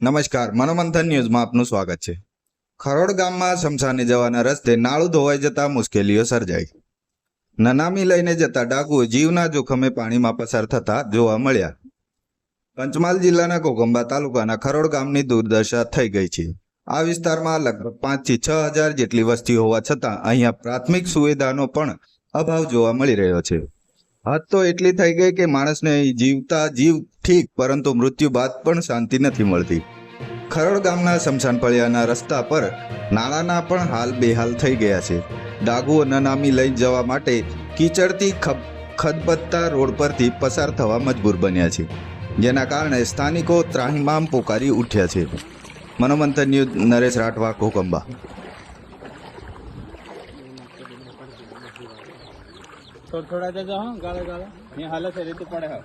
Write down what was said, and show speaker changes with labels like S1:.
S1: નમસ્કાર, મનોમંથન ન્યૂઝમાં આપનું સ્વાગત છે. ખરોડ ગામમાં શમશાને જવાના રસ્તે નાળું ધોવાઈ જતા મુશ્કેલીઓ સર્જાઈ. નનામી લઈને જતા ડાકુઓ જીવના જોખમે પાણીમાં પસાર થતા જોવા મળ્યા. પંચમહાલ જિલ્લાના કોગંબા તાલુકાના ખરોડ ગામની દુર્દશા થઈ ગઈ છે. આ વિસ્તારમાં લગભગ પાંચથી છ હજાર જેટલી વસ્તી હોવા છતાં અહીંયા પ્રાથમિક સુવિધાનો પણ અભાવ જોવા મળી રહ્યો છે. હદ તો એટલી થઈ ગઈ કે માણસને જીવતા જીવ ઠીક, પરંતુ મૃત્યુ બાદ પણ શાંતિ નથી મળતી. ખરોડ ગામના શમશાન ફળિયાના રસ્તા પર નાળાના પણ હાલ બેહાલ થઈ ગયા છે. ડાગુઓ નનામી લઈ જવા માટે કીચડથી ખબ, ખદબદતા રોડ પરથી પસાર થવા મજબૂર બન્યા છે, જેના કારણે સ્થાનિકો ત્રાહિમામ પોકારી ઉઠ્યા છે. મનોમંથન ન્યૂઝ, નરેશ રાઠવા, કોકંબા.
S2: થોડા થોડા જજો હા ગાળે ગાળે અહીંયા હાલે છે રીતું પડે હા